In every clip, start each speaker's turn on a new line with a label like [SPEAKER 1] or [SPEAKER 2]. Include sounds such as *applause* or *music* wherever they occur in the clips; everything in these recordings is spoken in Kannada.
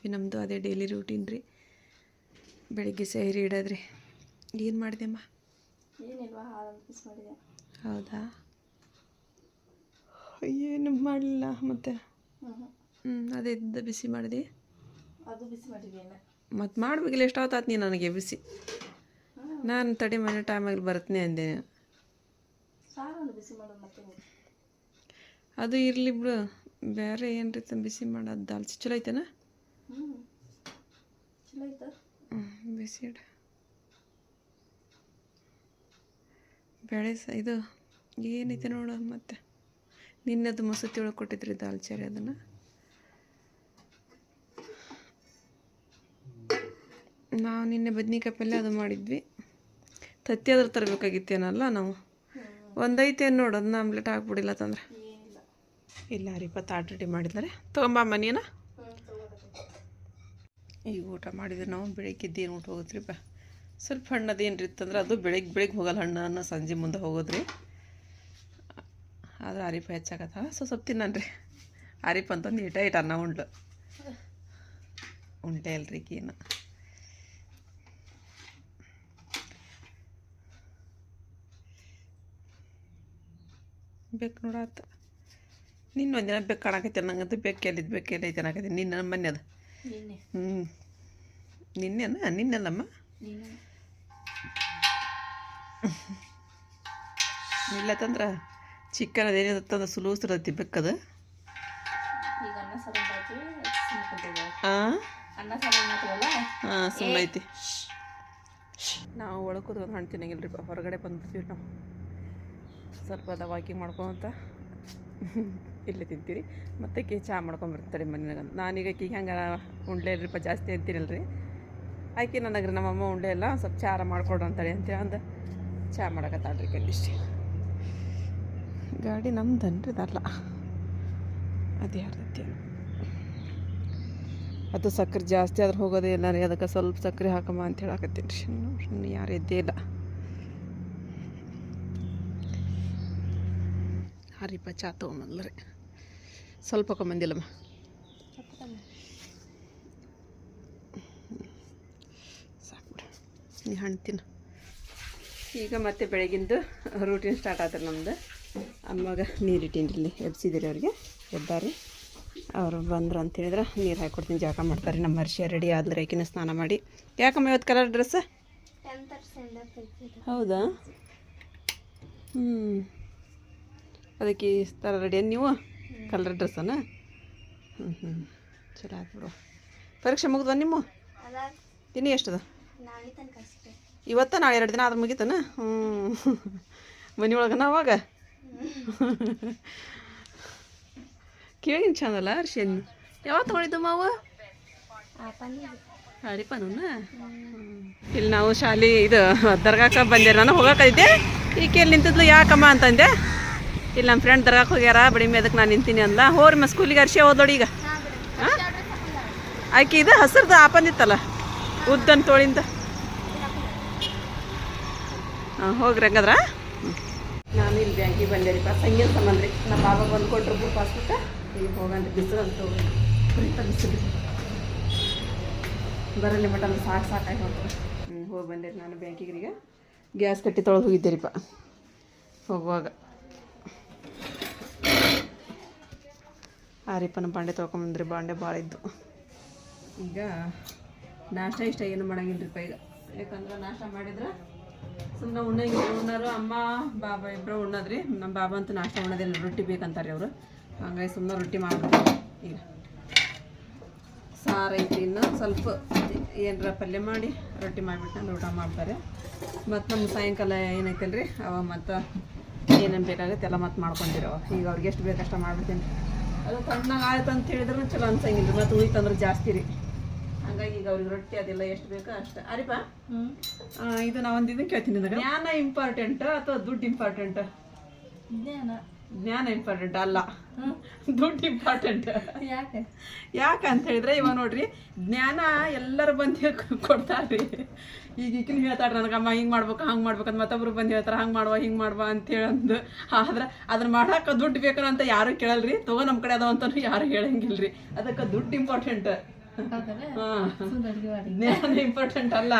[SPEAKER 1] ಎದ್ವಿ ನಮ್ಮದು ಅದೇ ಡೈಲಿ ರೂಟೀನ್ ರೀ. ಬೆಳಿಗ್ಗೆ ಸೈರಿ ಇಡೋದ್ರಿ. ಏನು ಮಾಡಿದೆಮ್ಮ
[SPEAKER 2] ಏನಿಲ್ವಾ ಹಾಲು ಮಿಸ್ ಮಾಡಿದೆ.
[SPEAKER 1] ಹೌದಾ? ಏನು ಮಾಡಲಿಲ್ಲ ಮತ್ತೆ?
[SPEAKER 2] ಹ್ಞೂ
[SPEAKER 1] ಅದೇ ಇದ್ದ ಬಿಸಿ ಮಾಡಿದೆ.
[SPEAKER 2] ಅದು ಬಿಸಿ ಎಷ್ಟು
[SPEAKER 1] ಮತ್ತು ಮಾಡ್ಬೇಕಿಲ್ಲ ನೀನು ನನಗೆ ಬಿಸಿ? ನಾನು ತಡಿ ಮನೆ ಟೈಮಾಗಿ ಬರ್ತೀನಿ ಅಂದೆ.
[SPEAKER 2] ಮಾಡೋದು
[SPEAKER 1] ಅದು ಇರಲಿ ಬಿಡು. ಬೇರೆ ಏನು ರೀತಿ ಬಿಸಿ ಮಾಡೋದು ದಾಲ್ಚಿ ಚಲೋ ಐತೆನಾ?
[SPEAKER 2] ಚಲೋ ಆಯ್ತಾ
[SPEAKER 1] ಬೇಳೆ ಸ ಇದು ಏನೈತೆ ನೋಡು ಮತ್ತೆ? ನಿನ್ನದು ಮಸೂತಿ ಒಳಗೆ ಕೊಟ್ಟಿದ್ರಿ ದಾಲ್ಚಾರಿ ಅದನ್ನು. ನಾವು ನಿನ್ನೆ ಬದ್ನಿಕಾಯಿ ಪಲ್ಯ ಅದು ಮಾಡಿದ್ವಿ. ತತ್ತಿ ಆದ್ರೂ ತರಬೇಕಾಗಿತ್ತೇನಲ್ಲ ನಾವು? ಒಂದೈತೆ ನೋಡು ಅದನ್ನ ಆಮ್ಲೆಟ್ ಹಾಕ್ಬಿಡಿಲ್ಲ ತಂದ್ರೆ ಇಲ್ಲ ರೀ ಇಪ್ಪತ್ತು ರೆಡಿ ಮಾಡಿದ್ದಾರೆ. ತೊಗೊಂಬ ನೀನ
[SPEAKER 2] ಹ್ಞೂ ತಗೋಬೇಕು
[SPEAKER 1] ಈಗ ಊಟ ಮಾಡಿದ್ರೆ ನಾವು ಬೆಳಗ್ಗೆ ಏನು ಊಟ ಹೋಗುತ್ತೆ ಬಾ. ಸ್ವಲ್ಪ ಹಣ್ಣದು ಏನು ಇತ್ತಂದ್ರೆ ಅದು ಬೆಳಗ್ಗೆ ಬೆಳಗ್ಗೆ ಹೋಗಲ್ಲ ಹಣ್ಣನ್ನು ಸಂಜೆ ಮುಂದೆ ಹೋಗೋದ್ರಿ. ಆದ್ರೆ ಆರಿಪ ಹೆಚ್ಚಾಗತ್ತ. ಸೊ ಸ್ವಲ್ಪ ತಿನ್ನನ್ರಿ. ಆರಿಪ ಅಂತಂದು ಇಟ ಇಟ ಅನ್ನ ಉಂಡ್ಲು. ಉಂಡೆ ಅಲ್ರಿ ಏನು. ಬೇಕು ನೋಡಾತ ನಿನ್ನ ಒಂದಿನ ಬೇಕು ಕಾಣಕತ್ತಿ ನಂಗಂತೂ ಬೇಕು ಎಲ್ಲಿದ್ದು ಬೇಕು ಎಲ್ಲೈತೆ ಅನ್ನಕತ್ತೆ ನಿನ್ನ ಮೊನ್ನೆ ಅದು ಹ್ಞೂ ನಿನ್ನೆನಾ? ನಿನ್ನೆಲ್ಲಮ್ಮ?
[SPEAKER 2] ಇಲ್ಲ
[SPEAKER 1] ತಂದ್ರ ಚಿಕನ್ ಅದೇನಿದೆ ತಂದ್ರೆ
[SPEAKER 2] ಮಾಡ್ತೀವಿ ಸುಮ್ಕೊಂತೀವಿ
[SPEAKER 1] ಹಾಂ ಹಾಂ ಸುಮ್ಮನೆ ಐತಿ. ನಾವು ಒಳಗೆ ಕೂತ್ಕೊಂಡು ಹಣ್ಣು ತಿನ್ನಂಗಿಲ್ರಿ ರೀ ಹೊರಗಡೆ ಬಂದ್ಬಿಡ್ತೀವಿ ನಾವು. ಸ್ವಲ್ಪ ಅದ ವಾಕಿಂಗ್ ಮಾಡ್ಕೊಂತ. ಇಲ್ಲೇ ತಿಂತೀರಿ. ಮತ್ತು ಕೇ ಚಹಾ ಮಾಡ್ಕೊಂಬರ್ತಾರೆ ಮನೆಯಾಗ. ನಾನೀಗ ಕಿ ಹೆಂಗೆ ಉಂಡ್ಲೆ ಇಲ್ರಿಪ್ಪ ಜಾಸ್ತಿ ಅಂತೀನಲ್ಲ ರೀ ಆಕೆ ನನಗೆ ನಮ್ಮಮ್ಮ ಉಂಡೆ ಎಲ್ಲ ಸ್ವಲ್ಪ ಚಾರ ಮಾಡ್ಕೊಡು ಅಂತಾಳೆ ಅಂತೇಳಿ ಅಂದ ಚಹಾ ಮಾಡಕತ್ತಾಳ್ರಿ ಕಂಡಿಷ್ಟೇ ಗಾಡಿ ನಮ್ದನ್ರಿ ಅದಲ್ಲ ಅದು ಯಾರ್ದೈತಿ ಅದು ಸಕ್ಕರೆ ಜಾಸ್ತಿ ಆದ್ರೆ ಹೋಗೋದೇ ಇಲ್ಲ ರೀ. ಅದಕ್ಕೆ ಸ್ವಲ್ಪ ಸಕ್ಕರೆ ಹಾಕಮ್ಮ ಅಂತ ಹೇಳಕತ್ತೀನಿ ರೀ. ಸುಮ್ಮನೆ ಯಾರು ಇದ್ದೇ ಇಲ್ಲ. ಹರಿಪ ಚಾ ತೊಗೊಂಬಂದ್ಲ ರೀ ಸ್ವಲ್ಪ ಕೊಂಬಂದಿಲ್ಲಮ್ಮ ಸಾಕು ನೀ ಹಣ್ಣು ತಿನ್ನು. ಈಗ ಮತ್ತೆ ಬೆಳಗಿಂದು ರೂಟೀನ್ ಸ್ಟಾರ್ಟ್ ಆದ್ರೆ ನಮ್ದು. ಅಮ್ಮಗೆ ನೀರು ಇಟ್ಟಿನ್ರಿ ಎಬ್ಸಿದಿರಿ ಅವ್ರಿಗೆ. ಎದ್ದಾರಿ. ಅವರು ಬಂದರು ಅಂತ ಹೇಳಿದ್ರೆ ನೀರು ಹಾಕ್ಕೊಡ್ತೀನಿ ಜಾಗ ಮಾಡ್ತಾರೆ. ನಮ್ಮ ಹರ್ಷಿಯ ರೆಡಿ ಆದ್ರೆ ಆಕಿನ ಸ್ನಾನ ಮಾಡಿ. ಯಾಕಮ್ಮ ಇವತ್ತು ಕಲರ್ ಡ್ರೆಸ್ ಹೌದಾ? ಹ್ಞೂ ಅದಕ್ಕೆ ಈ ಥರ ನೀವು? ಕಲರ್ ಡ್ರೆಸ್ಸನ ಹ್ಞೂ ಹ್ಞೂ ಚಲೋ ಆಯ್ತು ಬಿಡು. ಪರೀಕ್ಷೆ ಮುಗಿದ್ವ ನಿಮ್ಮ? ದಿನ ಎಷ್ಟದ? ಇವತ್ತ ನಾಳೆ ಎರಡು ದಿನ ಆದ್ರೆ ಮುಗೀತನ? ಹ್ಞೂ ಮನೆ ಒಳಗನ ಅವಾಗ ಕೇಳಿನ ಚಂದಲ್ಲ ಅರ್ಶನ್ ಯಾವಾಗ ತೊಗೊಂಡಿದ್ದು ಮಾವು? ಅಡಿಪನ ಇಲ್ಲಿ ನಾವು ಶಾಲೆ ಇದು ದರ್ಗಾಕ ಬಂದೆ ನಾನು ಹೋಗಕ್ಕೈತೆ ಈಕೆ ಎಲ್ಲಿ ನಿಂತಿದ್ಲು? ಯಾಕಮ್ಮ ಅಂತಂದೆ. ಇಲ್ಲಿ ನಮ್ಮ ಫ್ರೆಂಡ್ ದರ್ಗಾಕ್ಕೆ ಹೋಗ್ಯಾರ, ಬಡಿ ಮೇದಕ್ಕೆ ನಾನು ನಿಂತೀನಿ ಅಂದ್ಲ. ಹೋರಿ ಮ ಸ್ಕೂಲಿಗೆ ಅರ್ಶಿ ಹೋದೋಡಿ ಈಗ. ಹಾಂ? ಆಕೆ ಇದು ಹಸಿರ್ದು ಆಪಂದಿತ್ತಲ್ಲ ಉದ್ದನ್ ತೋಳಿಂದ. ಹಾಂ, ಹೋಗ್ರಿ ಹಂಗದ್ರ. ನಾನು ಇಲ್ಲಿ ಬ್ಯಾಂಕಿಗೆ ಬಂದೆ ರೀ ಸಂಗೀತ ಸಂಬಂಧ ರೀ. ನಮ್ಮ ಬಾಬಾ ಬಂದು ಕೊಟ್ಟರು ಪಾಸ್ಬುಕ್ಕ ಈಗ ಹೋಗಂತ ಬಿಸಿಲು ಅಂತ ಕುರಿತ ಬಿಸಿಲು. ಬರಲಿ ಅಂದ್ರೆ ಸಾಕು ಸಾಕಾಗಿ ಹೋಗ್ತಾರೆ ಹ್ಞೂ ಹೋಗಿ ಬಂದೆ ನಾನು ಬ್ಯಾಂಕಿಗೆ ಈಗ. ಗ್ಯಾಸ್ ಕಟ್ಟಿ ತೊಳೆದು ಹೋಗಿದ್ದೆ ರೀಪ ಹೋಗುವಾಗ. ಆರಿಪ್ಪನ ಬಾಂಡೆ ತೊಗೊಂಬಂದ್ರಿ ಬಾಂಡೆ ಭಾಳ ಇದ್ದು. ಈಗ ನಾಷ್ಟ ಇಷ್ಟ ಏನು ಮಾಡಂಗಿಲ್ಲ ರೀಪ ಈಗ? ಯಾಕಂದ್ರೆ ನಾಷ್ಟ ಮಾಡಿದ್ರೆ ಸುಮ್ಮನೆ ಉಣ್ಣಂಗಿಲ್ಲ ಉಣ್ಣರು, ಅಮ್ಮ, ಬಾಬಾ ಇಬ್ಬರು ಉಣ್ಣದ್ರಿ. ನಮ್ಮ ಬಾಬಾ ಅಂತೂ ನಾಷ್ಟ ಉಣ್ಣೋದಿಲ್ಲ, ರೊಟ್ಟಿ ಬೇಕಂತಾರೆ ಅವರು. ಹಂಗಾಗಿ ಸುಮ್ಮನೆ ರೊಟ್ಟಿ ಮಾಡ್ಬಿಡ್ತಾರೆ ಈಗ. ಸಾರು ಐತಿ ಇನ್ನು, ಸ್ವಲ್ಪ ಏನರ ಪಲ್ಯ ಮಾಡಿ ರೊಟ್ಟಿ ಮಾಡಿಬಿಟ್ಟು ಊಟ ಮಾಡ್ತಾರೆ. ಮತ್ತು ನಮ್ಮ ಸಾಯಂಕಾಲ ಏನೈತಲ್ರಿ? ಅವ ಮತ್ತು ಏನೇನು ಬೇಕಾಗುತ್ತೆ ಎಲ್ಲ ಮತ್ತೆ ಮಾಡ್ಕೊಂಡಿರೋ ಈಗ ಅವ್ರಿಗೆ ಎಷ್ಟು ಬೇಕಷ್ಟ ಮಾಡ್ಬಿಡ್ತೀನಿ. ಅದು ತಣ್ಣಗೆ ಆಯ್ತು ಅಂತ ಹೇಳಿದ್ರು ಚಲೋ ಅನ್ಸಂಗಿಲ್ಲ ಮತ್ತು ಉಳಿತಂದ್ರೆ ಜಾಸ್ತಿ ರೀ. ಹಂಗಾಗಿ ಈಗ ಅವ್ರಿಗೆ ರೊಟ್ಟಿ ಅದೆಲ್ಲ ಎಷ್ಟು ಬೇಕೋ ಅಷ್ಟು. ಅರಿಪಾ?
[SPEAKER 2] ಹ್ಞೂ
[SPEAKER 1] ಇದು ನಾ ಒಂದು ಇದನ್ನು ಕೇಳ್ತೀನಿ ಜ್ಞಾನ ಇಂಪಾರ್ಟೆಂಟ್ ಅಥವಾ ದುಡ್ಡು ಇಂಪಾರ್ಟೆಂಟ್
[SPEAKER 2] ಜ್ಞಾನ.
[SPEAKER 1] ಜ್ಞಾನ ಇಂಪಾರ್ಟೆಂಟ್ ಅಲ್ಲ. ದುಡ್ಡು ಇಂಪಾರ್ಟೆಂಟ್
[SPEAKER 2] ಯಾಕೆ?
[SPEAKER 1] ಅಂತ ಹೇಳಿದ್ರೆ ಇವ ನೋಡ್ರಿ ಜ್ಞಾನ ಎಲ್ಲರೂ ಬಂದು ಕೊಡ್ತಾರ್ರಿ. ಈಗ ಈಗಿನ ಹೇಳ್ತಾರ ನನಗಮ್ಮ ಹಿಂಗೆ ಮಾಡ್ಬೇಕು ಹಂಗೆ ಮಾಡ್ಬೇಕಂತ ಮತ್ತೊಬ್ರು ಬಂದು ಹೇಳ್ತಾರೆ ಹಂಗೆ ಮಾಡುವ ಹಿಂಗೆ ಮಾಡುವ ಅಂತೇಳಿ ಅಂದು ಆದ್ರೆ ಅದನ್ನ ಮಾಡಕ್ಕೆ ದುಡ್ಡು ಬೇಕು ಅಂತ ಯಾರು ಕೇಳಲ್ರಿ. ತಗೋ ನಮ್ಮ ಕಡೆ ಅದಾವ ಅಂತಾನು ಯಾರು ಹೇಳಂಗಿಲ್ರಿ. ಅದಕ್ಕೆ ದುಡ್ಡು ಇಂಪಾರ್ಟೆಂಟ್ ಜ್ಞಾನ ಇಂಪಾರ್ಟೆಂಟ್ ಅಲ್ಲ.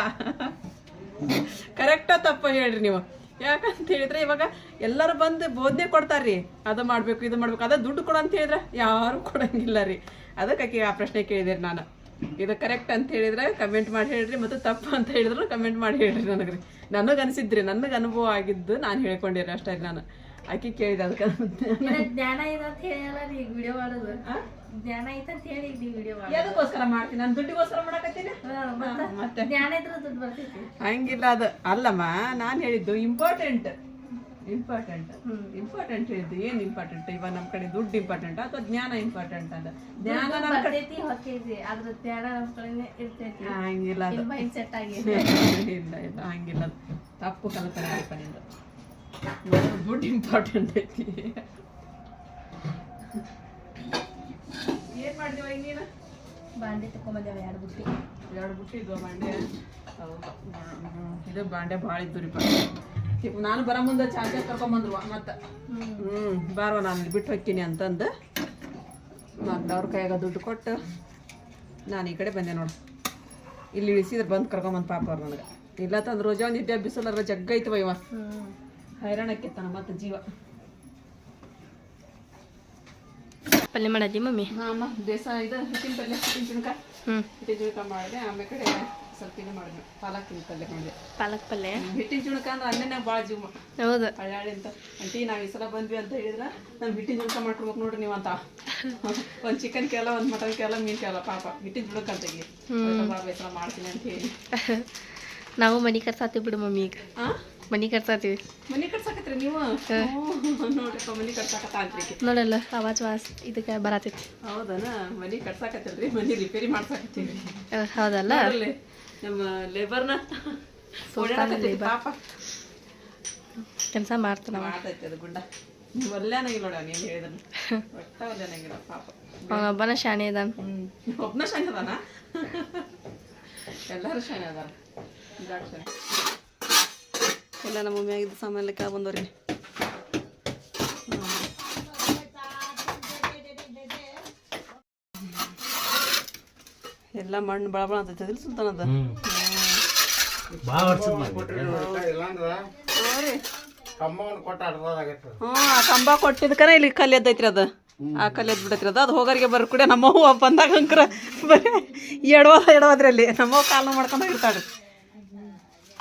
[SPEAKER 1] ಕರೆಕ್ಟಾ ತಪ್ಪ ಹೇಳ್ರಿ ನೀವು. ಯಾಕಂತ ಹೇಳಿದ್ರೆ ಇವಾಗ ಎಲ್ಲರೂ ಬಂದು ಬೋಧನೆ ಕೊಡ್ತಾರ್ರಿ. ಅದು ಮಾಡ್ಬೇಕು ಇದು ಮಾಡ್ಬೇಕು ಅದ ದುಡ್ಡು ಕೊಡು ಅಂತ ಹೇಳಿದ್ರೆ ಯಾರು ಕೊಡಂಗಿಲ್ಲ ರೀ. ಅದಕ್ಕೆ ಆಕೆ ಆ ಪ್ರಶ್ನೆ ಕೇಳಿದಿರಿ ನಾನು. ಇದು ಕರೆಕ್ಟ್ ಅಂತ ಹೇಳಿದ್ರೆ ಕಮೆಂಟ್ ಮಾಡಿ ಹೇಳ್ರಿ ಮತ್ತು ತಪ್ಪು ಅಂತ ಹೇಳಿದ್ರು ಕಮೆಂಟ್ ಮಾಡಿ ಹೇಳ್ರಿ ನನಗೆ ರೀ ನನಗೆ ಅನಿಸಿದ್ರಿ ನನಗೆ ಅನುಭವ ಆಗಿದ್ದು ನಾನು ಹೇಳ್ಕೊಂಡಿರಿ ಅಷ್ಟೇ ನಾನು. ಆಕೆ ಕೇಳಿದೆ ಅದಕ್ಕೆ.
[SPEAKER 2] ಜ್ಞಾನ ಇದೆ ಅಂತ ನೀ ವಿಡಿಯೋ ಮಾಡೋದು. ಜ್ಞಾನ ಐತೆ ಅಂತ ಹೇಳಿ ನೀ ವಿಡಿಯೋ ಮಾಡಿ
[SPEAKER 1] ಎದಕ್ಕೋಸ್ಕರ ಮಾಡ್ತೀನಿ ನಾನು ದುಡ್ಡಿಗೋಸ್ಕರ ಮಾಡಕತ್ತೀನಿ?
[SPEAKER 2] ಮತ್ತೆ ಜ್ಞಾನ ಇದ್ರೆ ದುಡ್ಡು ಬರ್ತೈತಿ.
[SPEAKER 1] ಹಂಗಿಲ್ಲ ಅದು. ಅಲ್ಲಮ್ಮ ನಾನು ಹೇಳಿದ್ದು ಇಂಪಾರ್ಟೆಂಟ್ ಇಂಪಾರ್ಟೆಂಟ್. ಇಂಪಾರ್ಟೆಂಟ್ ಹೇಳಿದ್ದು ಏನ್ ಇಂಪಾರ್ಟೆಂಟ್ ಇವಾಗ ನಮ್ ಕಡೆ ದುಡ್ಡು ಇಂಪಾರ್ಟೆಂಟ್ ಅಥವಾ ಜ್ಞಾನ ಇಂಪಾರ್ಟೆಂಟ್ ಅದ ಜ್ಞಾನ
[SPEAKER 2] ನಮ್
[SPEAKER 1] ನಮ್ಮ ಕಡೆ
[SPEAKER 2] ಅದ್ರ ಜ್ಞಾನ ನಮ್ಮ ಇರ್ತೈತಿ.
[SPEAKER 1] ಹಂಗಿಲ್ಲ ಅದು.
[SPEAKER 2] ಇಲ್ಲಿ ಮೈಂಡ್ ಸೆಟ್ ಆಗಿ. *laughs*
[SPEAKER 1] ಇಲ್ಲ ಇಲ್ಲ ಹಂಗಿಲ್ಲ ತಪ್ಪು ಕಲ್ಪನೆ ನಿಂದು. ಇವಾಗ ದುಡ್ಡು ಇಂಪಾರ್ಟೆಂಟ್ ಐತಿ. ಮಾಡಿದೀವ
[SPEAKER 2] ಬಾಂಡೆ ತಕೊಂಬಂದೇವ ಎರಡು ಬುಟ್ಟಿ.
[SPEAKER 1] ಎರಡು ಬಿಟ್ಟಿದ್ವು ಬಾಂಡೆ. ಹೌದು. ಹ್ಮ್. ಇದು ಬಾಂಡೆ ಭಾಳ ಇದ್ದು ರೀ ನಾನು ಬರೋ ಮುಂದೆ ಚಾರ್ಜರ್ ಕರ್ಕೊಂಬಂದ್ರು ಮತ್ತೆ.
[SPEAKER 2] ಹ್ಮ್
[SPEAKER 1] ಹ್ಞೂ ಬಾರ್ವ ನಾನು ಬಿಟ್ಟು ಹೋಗ್ತೀನಿ ಅಂತಂದು. ಮತ್ತೆ ಅವ್ರ ಕೈಯಾಗ ದುಡ್ಡು ಕೊಟ್ಟು ನಾನು ಈ ಕಡೆ ಬಂದೆ ನೋಡು. ಇಲ್ಲಿ ಇಳಿಸಿದ್ರೆ ಬಂದು ಕರ್ಕೊಂಬಂದು ಪಾಪ ಅವ್ರು ನನಗೆ. ಇಲ್ಲ ತಂದ್ರೆ ರೋಜಾ ನಿದ್ದೆ ಬಿಸಿಲರ ಜಗ್ಗ ಐತವ ಇವ.
[SPEAKER 2] ಹ್ಮ್.
[SPEAKER 1] ಹೈರಾಣಕ್ಕಿತ್ತಾನ ಮತ್ತೆ ಜೀವ.
[SPEAKER 2] ಪಲ್ಯ ಮಾಡದಿ ಮಮ್ಮಿ?
[SPEAKER 1] ಹಾಂ ದೇಸ ಇದು ಹಿಟ್ಟಿನ ಪಲ್ಯ ಹಿಟ್ಟಿನ ಚುಣಕ
[SPEAKER 2] ಹ್ಮ್.
[SPEAKER 1] ಹಿಟ್ಟಿನ ಚುಣಕ ಮಾಡಿದೆ ಆಮೇಲೆ ಕಡೆ ಸ್ವಲ್ಪ ಇದು ಮಾಡಿದೆ ಪಾಲಕ್ ಪಲ್ಯ ಮಾಡಿದೆ.
[SPEAKER 2] ಪಾಲಕ್ ಪಲ್ಯ?
[SPEAKER 1] ಹಿಟ್ಟಿನ ಚುಣಕ ಅಂದ್ರೆ ಅಲ್ಲೇನೆ ಭಾಳ ಜೀವ
[SPEAKER 2] ಹೌದು.
[SPEAKER 1] ಹಳ್ಳಿ ಅಂತ. ಅಂಟಿ ನಾವು ಈ ಸಲ ಬಂದ್ವಿ ಅಂತ ಹೇಳಿದ್ರೆ ನಾವು ಹಿಟ್ಟಿನ ಜುಣಕ ಮಾಡ್ಕೊಬೇಕು ನೋಡ್ರಿ ನೀವು ಅಂತ. ಒಂದು ಚಿಕನ್ ಕೇಳ ಒಂದು ಮಟನ್ ಕೇಳ ಮೀನು ಕೇಳ ಪಾಪ. ಹಿಟ್ಟಿನ ಜುಣಕ ಅಂತ ಭಾಳ ಬೇಸರ ಮಾಡ್ತೀನಿ ಅಂತ ಹೇಳಿ. *laughs*
[SPEAKER 2] ನಾವು ಮನಿ ಕರ್ಸಾತಿ ಬಿಡು ಮಮ್ಮಿ ಈಗ.
[SPEAKER 1] ಆ?
[SPEAKER 2] ಮನಿ ಕಟ್ಸಾತೀವಿ
[SPEAKER 1] ಮನಿ ಕಟ್ಸಾಕತ್ರಿ ನೀವು? ನೋಡ್ರಿ ಮನಿ ಕಟ್ಸಾಕತ್ತ ಅಂತ್ರಿಕೆ
[SPEAKER 2] ನೋಡಲ್ಲ ಆವಾಜ್ ವಾಸ್ ಇದಕ್ಕೆ ಬರತೈತಿ.
[SPEAKER 1] ಹೌದನ? ಮನಿ ಕಟ್ಸಾಕತ್ತಲ್ರಿ ಮನಿ ರಿಪೇರಿ ಮಾಡ್ಸಾಕತ್ತೀವಿ
[SPEAKER 2] ಹೌದಲ್ಲ?
[SPEAKER 1] ನಮ್ಮ ಲೇಬರ್ನ ಪಾಪ.
[SPEAKER 2] ಕೆಲಸ ಮಾಡ್ತಾನ
[SPEAKER 1] ಮಾಡ್ತೈತಿ ಅದು ಗುಂಡ. ಒಲ್ಲೆನಾಗಿಲ್ಲ ನೀನು ಹೇಳಿದನು. ಒಟ್ಟ ಒಲ್ಲೆನಾಗಿಲ್ಲ ಪಾಪ.
[SPEAKER 2] ಅವನೊಬ್ಬನ ಶಾಣೆ
[SPEAKER 1] ಹ್ಮ್ ಒಬ್ಬನ ಶಾಣೆ ಅದಾನ? ಎಲ್ಲರೂ ಶಾಣೆ ಅದಾರ. ಎಲ್ಲ ನಮ್ಮ ಮಮ್ಮಿ ಆಗಿದ್ದು ಸಾಮಾನ್ಯ ಕೆಳ ಬಂದವ್ರಿ. ಎಲ್ಲ ಮಣ್ಣು ಬಳ ಬಳ ಅಂತೈತಿ ಸುಲ್ತಾನ ಅದ ಆ ಕಂಬ ಕೊಟ್ಟಿದ್ಕನ ಇಲ್ಲಿ ಕಲ್ಲು ಎದ್ದೈತ್ರಿ ಅದು. ಆ ಕಲ್ಲು ಎದ್ದು ಬಿಡತ್ರಿ ಅದು. ಅದು ಹೋಗೋರಿಗೆ ಬರ್ ಕೂಡ ನಮ್ಮವ್ವ ಬಂದಾಗ ಅಂಕರ ಬರೀ ಎಡವದ ಎಡವದ್ರಲ್ಲಿ. ನಮ್ಮವ್ವ ಕಾಲು ಮಾಡ್ಕೊಂಡು ಹೋಗಿರ್ತಾಳ್ರಿ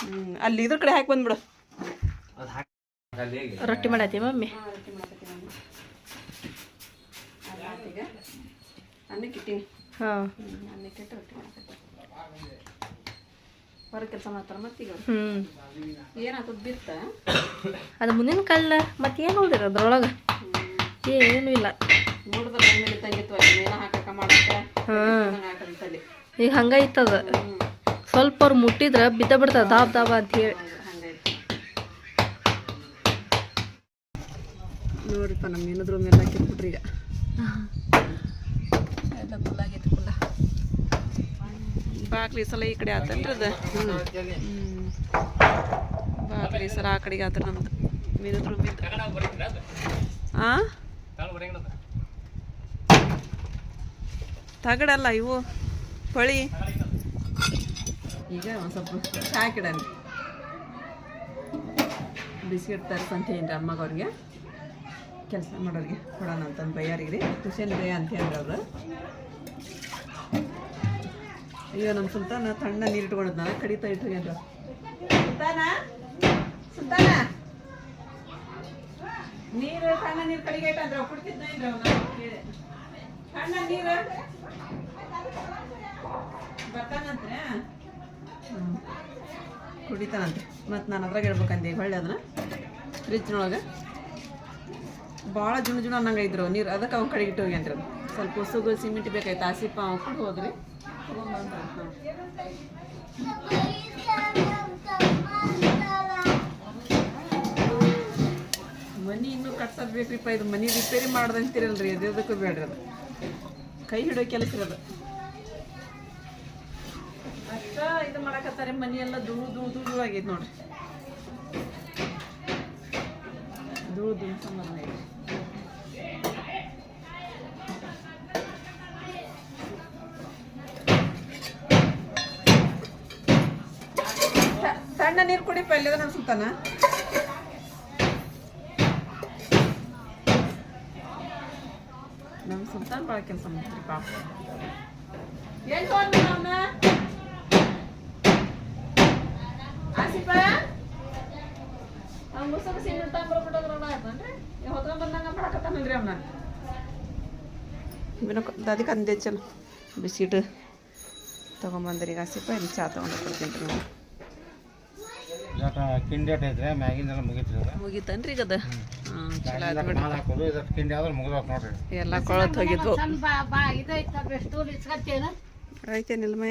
[SPEAKER 1] ಹ್ಞೂ ಅಲ್ಲಿ ಇದ್ರ ಕಡೆ ಹಾಕಿ ಬಂದ್ಬಿಡು.
[SPEAKER 3] ಅದು ಹಾಕಿ
[SPEAKER 2] ರೊಟ್ಟಿ ಮಾಡತ್ತಿ ಮಮ್ಮಿ? ಹಾಂ
[SPEAKER 1] ಅನ್ನಕ್ಕೆ ಇಟ್ಟು ರೊಟ್ಟಿ ಮಾಡಕತ್ತೀನಿ ಹೊರಗೆ ಕೆಲಸ ಮಾಡ್ತಾರ ಮತ್ತೀಗ
[SPEAKER 2] ಹ್ಞೂ
[SPEAKER 1] ಏನಾಗ್ತದ ಬಿತ್ತ?
[SPEAKER 2] ಅದು ಮುಂದಿನ ಕಾಲ ಮತ್ತೆ ಏನು ಉಳಿದಿರ ಅದ್ರೊಳಗೆ? ಏನು ಇಲ್ಲ. ಈಗ ಹಂಗ ಐತದ ಸ್ವಲ್ಪ ಅವ್ರು ಮುಟ್ಟಿದ್ರೆ ಬಿದ್ದ ಬಿಡ್ತಾರೆ ದಾಬ್ ದಾಬ ಅಂತ ಹೇಳಿ.
[SPEAKER 1] ನೋಡ್ರಿಪ್ಪ ನಮ್ಮ ಏನಾದ್ರು ಮೇಲೆ ಹಾಕಿಟ್ಬಿಟ್ರಿ ಈಗ. ಎಲ್ಲ ಫುಲ್ಲ ಬಾಕ್ಲಿ ಸಲ ಈ ಕಡೆ ಆತಲ್ರಿ ಅದು ಬಾಗ್ಲಿ ಸಲ ಆ ಕಡೆಗೆ ಆತ ನಮ್ದು. ಮೀನದ ರೂಮಿಂದ ಆ? ತಗಡಲ್ಲ ಇವು. ಹೊಳಿ ಈಗ ಒಂದು ಸ್ವಲ್ಪ ಚಹಾ ಬಿಸ್ಕೆಟ್ ಬಿಸ್ಕಿಟ್ ತರ್ಸ್ ಅಂತ ಏನ್ರಿ ಅಮ್ಮಗವ್ರಿಗೆ. ಕೆಲಸ ಮಾಡೋರಿಗೆ ಕೊಡೋಣ ಅಂತಂದು ಬೈಯಾರಿಗೆ ರೀ ಹುಸೇನ್ ಬೇ ಅಂತ ಅವರು? ಅಯ್ಯೋ ನಮ್ಮ ಸುಲ್ತಾನ ತಣ್ಣ ನೀರು ಇಟ್ಕೊಂಡದ್ ನಾನು ಕಡಿತಾ ಇಟ್ಕೊಂಡ್ರು ಸುಲ್ತಾನ? ಸುಲ್ತಾನ? ನೀರು ತಣ್ಣ ನೀರು ಕಡಿಗೆ ಇಟ್ಟಂದ್ರೆ ಕುಡ್ತಿದ್ನ ತಣ್ಣ ನೀರು? ಬರ್ತಾನಂತ್ರೆ ಕುಡಿತಾನಂತೆ. ಮತ್ತು ನಾನು ಅದ್ರಾಗ ಇಡ್ಬೇಕಂದೆ ಹೊಳ್ಳಿ ಅದನ್ನ. ಫ್ರಿಜ್ನೊಳಗೆ ಭಾಳ ಜುಣ ಜುಣ ಅನ್ನಂಗೆ ಇದ್ರು ನೀರು. ಅದಕ್ಕೆ ಅವ್ನ ಕಡೆಗೆ ಇಟ್ಟು ಅಂತ ಅದು. ಸ್ವಲ್ಪ ಉಸುಗು, ಸಿಮೆಂಟ್ ಬೇಕಾಯ್ತು ಆಸಿಪ ಅವ್ನು ಕೊಟ್ಟು ಹೋದ್ರಿ. ಮನಿ ಇನ್ನೂ ಕಟ್ಸೋದು ಬೇಕ್ರಿಪ್ಪ, ಇದು ಮನಿ ರಿಪೇರಿ ಮಾಡ್ದಂತಿರಲ್ರಿ ಅದೇದಕ್ಕೂ ಬೇಡ್ರಿ ಅದು. ಕೈ ಹಿಡೋ ಕೆಲಸ ಇರೋದು ಅಷ್ಟ ಇದು ಮಾಡಕತ್ತಾರೆ, ಮನಿ ಎಲ್ಲ ಧೂಳು ಧೂಳು ಧೂಳು ಆಗೈತೆ ನೋಡ್ರಿ. ಧೂಳು ಧೂಳು ಸಂಬಂಧ ಐತಿ ತಣ್ಣ ನೀರು ಕುಡಿ ಪಲ್ಯದ ನೋಡಿ ಸುಲ್ತಾನ ನಮ್ಮ ಸುಲ್ತಾನ್ ಭಾಳ ಕೆಲಸ ಮಾಡ್ತೀರಿ ಪಾಪ. ಎಲ್ಲಿ ಹೋದ್ನ ಅವನ ಆಸಿಫ ಅವ್ನ ಮುಸುಕ ಸಿಂಗ್ ತಗೊಂಡ್ಬಿಟ್ಟೋದ್ರಲ್ಲ ಆಯ್ತನ್ರಿ ಹೊತ್ಕೊಂಡ್ ಬಂದಂಗ ಮಾಡಕತ್ತಾನಂದ್ರಿ ಅವನ. ಅದಕ್ಕೆ ಅಂದೆ ಚಲೋ. ಬಿಸಿಟ್ ತೊಗೊಂಬಂದ್ರಿ ಈಗ ಆಸಿಫ ಇಲ್ಲಿ ಚಾ ತೊಗೊಂಡು ಕೊಡ್ತೀನಿ ರೀ ನಾವು
[SPEAKER 3] ಐತ್ರಿ ಮ್ಯಾಗಿಂದೆಲ್ಲ ಮುಗೀತ್ರಿ ಅದು.
[SPEAKER 1] ಮುಗೀತನ್ರಿ ಈಗ ಅದು. ಚಲೋ ಆಯ್ತು
[SPEAKER 3] ಮ್ಯಾಗಿಂದ ಹಾಕೋದು ಇದಕ್ಕೆ ಕಿಂಡಿ ಆದ್ರೆ ಮುಗಿದ ನೋಡ್ರಿ.
[SPEAKER 1] ಎಲ್ಲ ಕೊಳತ್ ಹೋಗಿದ್ವು. ಐತೇನಿಲ್ಲ
[SPEAKER 4] ಮಾಲ್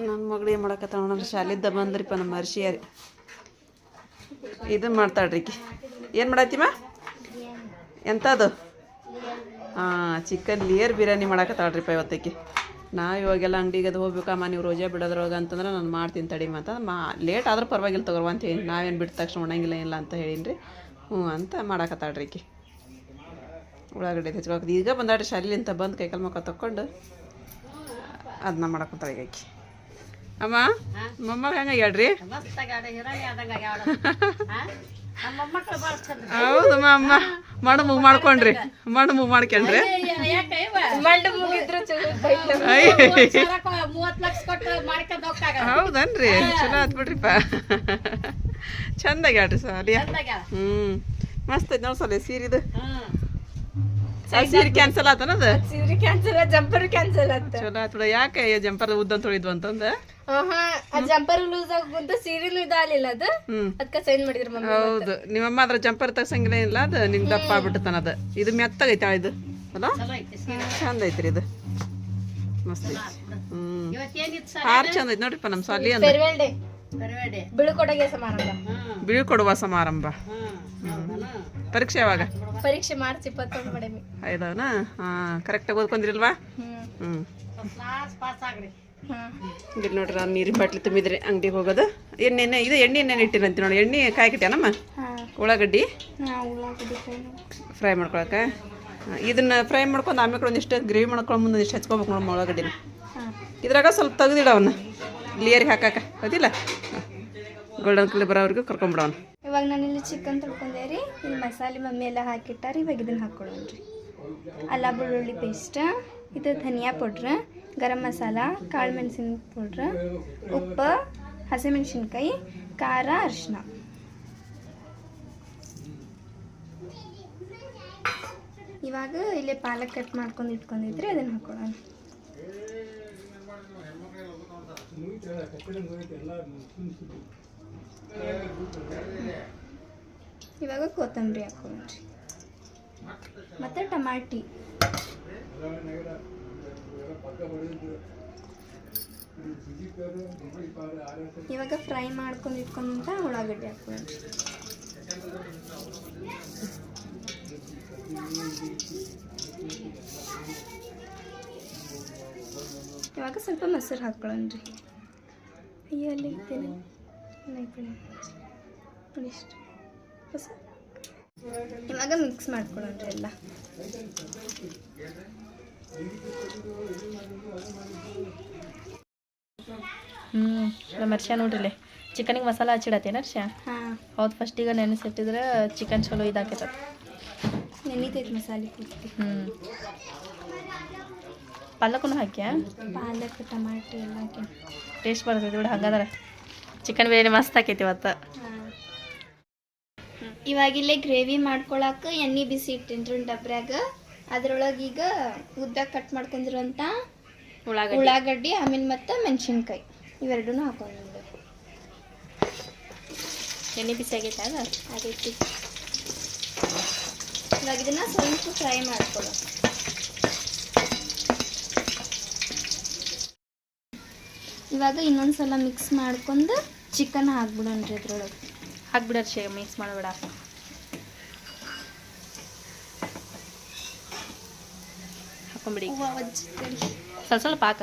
[SPEAKER 1] ನನ್ನ ಮಗಳು ಏನು ಮಾಡಕತ್ತಾಳ ನೋಡ್ರಿ ಶಾಲಿದ್ದ ಬಂದ್ರಿಪ್ಪ ನಮ್ಮ ಅರ್ಶಿಯಾರಿ. ಇದನ್ನ ಮಾಡ್ತಾಳ್ರಿ ಏನ್ ಏನು ಮಾಡತ್ತೀಮ ಎಂಥದ್ದು ಹಾಂ ಚಿಕನ್ ಲಿಯರ್ ಬಿರಿಯಾನಿ ಮಾಡಕತ್ತಾಳ್ರಿಪ್ಪ ಇವತ್ತಕ್ಕೆ ನಾವು ಇವಾಗೆಲ್ಲ ಅಂಗಡಿಗೆ ಅದು ಹೋಗ್ಬೇಕಮ್ಮ ನೀವು ರೋಜಾ ಬಿಡೋದ್ರೊಳಗೆ ಅಂತಂದ್ರೆ ನಾನು ಮಾಡ್ತೀನಿ ತಡಿಮ್ಮ ಅಂತ ಮಾ ಲೇಟ್ ಆದ್ರೆ ಪರವಾಗಿಲ್ಲ ತಗೋರ್ವ ಅಂತ ಹೇಳಿ. ನಾವೇನು ಬಿಟ್ಟ ತಕ್ಷಣ ಉಣಂಗಿಲ್ಲ ಇಲ್ಲ ಅಂತ ಹೇಳಿನ್ರಿ. ರೀ ಹ್ಞೂ ಅಂತ ಮಾಡಕತ್ತಾಳ್ರಿ ಉಳ್ಳಾಗಡ್ಡೆ ಹೆಚ್ಕೊಳಕ್ಕೆ ಈಗ ಬಂದಾಡ್ರಿ, ಶಾಲಿಲಿಂತ ಬಂದು ಕೈಕಾಲು ಮುಖ ತಕ್ಕೊಂಡು ಅದನ್ನ ಮಾಡಕ್ಕಂತಾಳೆ ಈಗ ಆಕಿ ಅಮ್ಮ, ಮೊಮ್ಮಗ ಹೆಂಗ ಹೇಳ್ರಿ? ಹೌದಮ್ಮ ಅಮ್ಮ. ಮಣ್ಣು ಮೂಗ್ ಮಾಡ್ಕೊಂಡ್ರಿ. ಮಣ್ಣು ಮೂಗ್ ಮಾಡ್ಕೊಂಡ್ರಿ. ಹೌದನ್ರಿ? ಚಲೋ ಆತ್ ಬಿಡ್ರಿಪ್ಪ. ಚಂದ ಆಗ್ಯಾಡ್ರಿ ಸಾಲಿಯ ಹ್ಮ್. ಮಸ್ತ್ ಐತಿ ನೋಡಿ ಸಲ ಸೀರಿದು. ಸೀರೆ ಕ್ಯಾನ್ಸಲ್ ಆತನದ
[SPEAKER 2] ಸೀರೆ ಕ್ಯಾನ್ಸಲ್ ಜಂಪರ್ ಕ್ಯಾನ್ಸಲ್ ಆತ.
[SPEAKER 1] ಚಲೋ ಆತ್ ಬಿಡ ಯಾಕೆ ಜಂಪರ್ ಉದ್ದಂತ ತೊಳಿದ್ವು ಅಂತಂದ?
[SPEAKER 2] ಜಂಪರ್ ಲೂಸ್ ಆಗ್ಬಂತ ಸೀರೆನು ಇದಾಗಲಿಲ್ಲ ಅದು?
[SPEAKER 1] ಹ್ಮ್.
[SPEAKER 2] ಅದಕ್ಕೆ ಸೈನ್ ಮಾಡಿದ್ರು ಮಮ್ಮಿ
[SPEAKER 1] ಹೌದು ನಿಮ್ಮಮ್ಮ ಅದ್ರ ಜಂಪರ್ ತಗ್ಸಂಗಿಲ್ಲ ಇಲ್ಲ ಅದು? ನಿಂಗೆ ದಪ್ಪ ಆಗ್ಬಿಟ್ಟತನ ಅದು. ಇದು ಮೆತ್ತಗೈತೆ ಇದು. ಅಲ್ಲ
[SPEAKER 4] ಸೀರೆ.
[SPEAKER 1] ಚಂದ ಐತ್ರಿ ಇದು. ಮಸ್ತ್ ಐತಿ. ಹ್ಮ್.
[SPEAKER 4] ಸರ್
[SPEAKER 1] ಹಾರ ಚಂದ ಐತಿ ನೋಡ್ರಿಪ್ಪ ನಮ್ಮ ಸಾಲಿ ಅಂದ.
[SPEAKER 4] ಬರಬೇಡಿ
[SPEAKER 2] ಬೀಳ್ಕೊಡಗೆ ಸಮಾರಂಭ.
[SPEAKER 1] ಬೀಳ್ಕೊಡುವ ಸಮಾರಂಭ? ಪರೀಕ್ಷೆ ಯಾವಾಗ?
[SPEAKER 2] ಪರೀಕ್ಷೆ ಮಾರ್ಚ್ ಇಪ್ಪತ್ತೊಂದು
[SPEAKER 1] ಐದವನ? ಹಾಂ ಕರೆಕ್ಟಾಗಿ ಓದ್ಕೊಂಡ್ರಿಲ್ವಾ?
[SPEAKER 2] ಹ್ಮ್.
[SPEAKER 1] ಹ್ಞೂ
[SPEAKER 4] ಫಸ್ಟ್ ಕ್ಲಾಸ್ ಪಾಸ್ ಆಗ್ರಿ.
[SPEAKER 1] ಇಲ್ಲಿ ನೋಡ್ರಿ ನಾನು ನೀರಿನ ಬಾಟ್ಲಿ ತುಂಬಿದ್ರಿ ಅಂಗಡಿಗೆ ಹೋಗೋದು. ಎಣ್ಣೆ ಇದು ಎಣ್ಣೆ ಎಣ್ಣೆ ಇಟ್ಟಿರಂತ ನೋಡಿ ಎಣ್ಣೆ ಕಾಯ್ಕಿಟ್ಟೆನಮ್ಮ
[SPEAKER 2] ಹಾ.
[SPEAKER 1] ಉಳ್ಳಾಗಡ್ಡಿ?
[SPEAKER 2] ಫ್ರೈ
[SPEAKER 1] ಮಾಡ್ಕೊಳಕ? ಮಾಡ್ಕೊಳಕ್ಕೆ ಇದನ್ನ ಫ್ರೈ ಮಾಡ್ಕೊಂಡು ಆಮೇಲೆ ಒಂದಿಷ್ಟು ಗ್ರೇವಿ ಮಾಡ್ಕೊಂಡು ಮುಂದೆ ಇಷ್ಟು ಹಚ್ಕೋಬೇಕು ನೋಡಿ ಉಳ್ಳಾಗಡ್ಡಿನ.
[SPEAKER 2] ಹಾ.
[SPEAKER 1] ಇದ್ರಾಗ ಸ್ವಲ್ಪ ತೆಗ್ದಿಡ ಅವನ್ನ. ಲಿಯರಿಗೆ ಹಾಕಾಕ ಹೌದಿಲ್ಲ ಗೋಲ್ಡನ್ ಕಲರ್ ಬರೋವರೆಗೂ ಕರ್ಕೊಂಬಿಡವನು
[SPEAKER 2] ಇವಾಗ ನಾನು ಇಲ್ಲಿ ಚಿಕನ್ ತೊಳ್ಕೊಂಡೆ ರೀ. ಇಲ್ಲಿ ಮಸಾಲೆ ಮಮ್ಮಿ ಎಲ್ಲ ಹಾಕಿಟ್ಟಾರ. ಇವಾಗ ಇದನ್ನು ಹಾಕ್ಕೊಳ್ಳೋಣ ರೀ. ಅಲ್ಲ ಬೆಳ್ಳುಳ್ಳಿ ಪೇಸ್ಟ್ ಇದು ಧನಿಯಾ ಪೌಡ್ರ್ ಗರಂ ಮಸಾಲ ಕಾಳು ಮೆಣಸಿನ ಪೌಡ್ರ್ ಉಪ್ಪು ಹಸಿಮೆಣಸಿನ್ಕಾಯಿ ಖಾರ ಅರಿಶಿನ ಇವಾಗ ಇಲ್ಲೇ ಪಾಲಕ್ ಕಟ್ ಮಾಡ್ಕೊಂಡು ಇಟ್ಕೊಂಡಿದ್ರೆ ಅದನ್ನು ಹಾಕೊಳ್ಳೋಣ ಇವಾಗ ಕೊತ್ತಂಬರಿ ಹಾಕೊಂಡ್ರಿ ಮತ್ತು ಟಮಾಟಿ. ಇವಾಗ ಫ್ರೈ ಮಾಡ್ಕೊಂಡು ಇಟ್ಕೊಂಡಂತ ಉಳ್ಳಾಗಡ್ಡಿ ಹಾಕೊಂಡ್ರಿ ಇವಾಗ ಸ್ವಲ್ಪ ಮೊಸರು ಹಾಕೊಳ್ಳೋಣ್ರಿ ಅಯ್ಯೋ, ಅಲ್ಲಿ ಇಷ್ಟು ಹೊಸ ಇವಾಗ ಮಿಕ್ಸ್ ಮಾಡ್ಕೊಳ್ಳೋಣ ಎಲ್ಲ.
[SPEAKER 5] ಹ್ಞೂ ನಮ್ಮ ಅರ್ಷ ನೋಡ್ರಿಲೆ ಚಿಕನಿಗೆ ಮಸಾಲ ಹಚ್ಚಿಡತ್ತೇನ ಅರ್ಷ
[SPEAKER 2] ಹೌದು
[SPEAKER 5] ಹೌದು ಫಸ್ಟಿಗೆ ನೆನೆಸಿಟ್ಟಿದ್ರೆ ಚಿಕನ್ ಚಲೋ ಇದಾಕೈತ.
[SPEAKER 2] ನೆನೀತೈತೆ ಮಸಾಲೆ
[SPEAKER 5] ಹ್ಞೂ ಪಲ್ಲಕ್ಕೂ ಹಾಕ್ಯಾ?
[SPEAKER 2] ಪಾಲಕ್ ಟಮಾಟಿ ಎಲ್ಲ ಹಾಕಿ
[SPEAKER 5] ಟೇಸ್ಟ್ ಬರ್ತೈತಿ ಬಿಡು ಹಂಗಾದ್ರೆ. ಚಿಕನ್ ಬಿರಿಯಾನಿ ಮಸ್ತ್ ಆಕೈತಿ ಇವತ್ತು.
[SPEAKER 2] ಇವಾಗ ಇಲ್ಲೇ ಗ್ರೇವಿ ಮಾಡ್ಕೊಳಕ್ಕೆ ಎಣ್ಣೆ ಬಿಸಿ ಇಟ್ಟಿನ್ರಿ ಡಬ್ರಾಗ ಡಬ್ರ್ಯಾಗ. ಅದ್ರೊಳಗೆ ಈಗ ಉದ್ದ ಕಟ್ ಮಾಡ್ಕೊಂಡಿರೋಂಥ
[SPEAKER 5] ಉಳ್ಳಾಗಡ್ಡಿ.
[SPEAKER 2] ಉಳ್ಳಾಗಡ್ಡಿ ಆಮೇಲೆ ಮತ್ತು ಮೆಣಸಿನ್ಕಾಯಿ. ಇವೆರಡೂ ಹಾಕೊಂಡಿರ್ಬೇಕು
[SPEAKER 5] ಎಣ್ಣೆ ಬಿಸಿ ಆಗೈತೆ ಅದ?
[SPEAKER 2] ಆಗೈತಿ. ಇವಾಗ ಇದನ್ನ ಸ್ವಲ್ಪ ಫ್ರೈ ಮಾಡ್ಕೊಳ್ಳೋ ಇವಾಗ ಇನ್ನೊಂದು ಸಲ ಮಿಕ್ಸ್ ಮಾಡ್ಕೊಂಡು ಚಿಕನ್ ಹಾಕ್ಬಿಡೋಣ್ರಿ ಅದ್ರೊಳಗೆ.
[SPEAKER 5] ಹಾಕ್ಬಿಡೋರು ಶೇ ಮಿಕ್ಸ್ ಮಾಡಬೇಡ. ಹಾಕೊಂಬಿಡಿ. ಸ್ವಲ್ಪ ಸ್ವಲ್ಪ ಹಾಕ.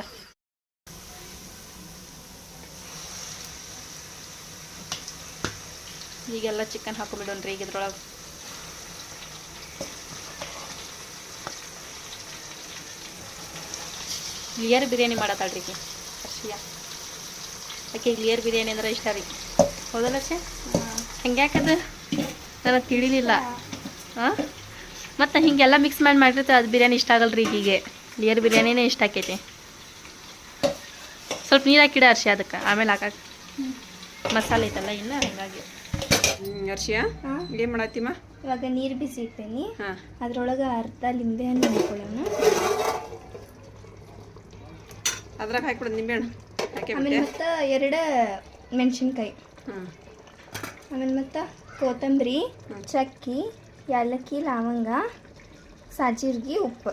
[SPEAKER 5] ಈಗೆಲ್ಲ ಚಿಕನ್ ಹಾಕೊಂಬಿಡೋಣ್ರಿ ಈಗ ಇದ್ರೊಳಗೆ. ಕ್ಲಿಯರ್ ಬಿರಿಯಾನಿ ಮಾಡತ್ತಾಳ್ರಿ ಈಗ ಆಕೆ ಲಿಯರ್ ಬಿರಿಯಾನಿ ಅಂದ್ರೆ ಇಷ್ಟ ರೀ? ಹೌದಲ್ಲ ಸೆ ಹೆಂಗ್ಯಾಕದು? ನನಗೆ ತಿಳಿಲಿಲ್ಲ. ಹಾಂ ಮತ್ತು ಹಿಂಗೆಲ್ಲ ಮಿಕ್ಸ್ ಮಾಡಿ ಮಾಡಿರ್ತೀವಿ ಅದು ಬಿರಿಯಾನಿ ಇಷ್ಟ ಆಗಲ್ರಿ ಈಗೀಗೆ. ಲಿಯರ್ ಬಿರಿಯಾನಿನೇ ಇಷ್ಟ ಆಕೈತಿ. ಸ್ವಲ್ಪ ನೀರು ಹಾಕಿಡ ಅರ್ಶಿ ಅದಕ್ಕೆ ಆಮೇಲೆ ಹಾಕಕ್ಕೆ ಮಸಾಲೆ ಐತಲ್ಲ ಇನ್ನು ಹಂಗಾಗಿ.
[SPEAKER 1] ಅರ್ಶಿಯಾ
[SPEAKER 2] ಹಾಂ
[SPEAKER 1] ಏನು ಮಾಡತ್ತೀಮ್ಮ
[SPEAKER 2] ಇವಾಗ ನೀರು ಬಿಸಿ ಇಟ್ಟೇನಿ
[SPEAKER 1] ಹಾಂ.
[SPEAKER 2] ಅದ್ರೊಳಗೆ ಅರ್ಧ ಲಿಂಬೆ ಹಣ್ಣು ಹಾಕೊಳ್ಳೋಣ.
[SPEAKER 1] ಅದ್ರಾಗ ಹಾಕ್ಬಿಡೋದು ನಿಂಬೆಹಣ್ಣು
[SPEAKER 2] ಆಮೇಲೆ ಮತ್ತೆ ಎರಡು ಮೆಣಸಿನ್ಕಾಯಿ.
[SPEAKER 1] ಹಾಂ
[SPEAKER 2] ಆಮೇಲೆ ಮತ್ತು ಕೊತ್ತಂಬರಿ ಚಕ್ಕಿ ಏಲಕ್ಕಿ ಲವಂಗ ಸಾಜೀರ್ಗಿ ಉಪ್ಪು.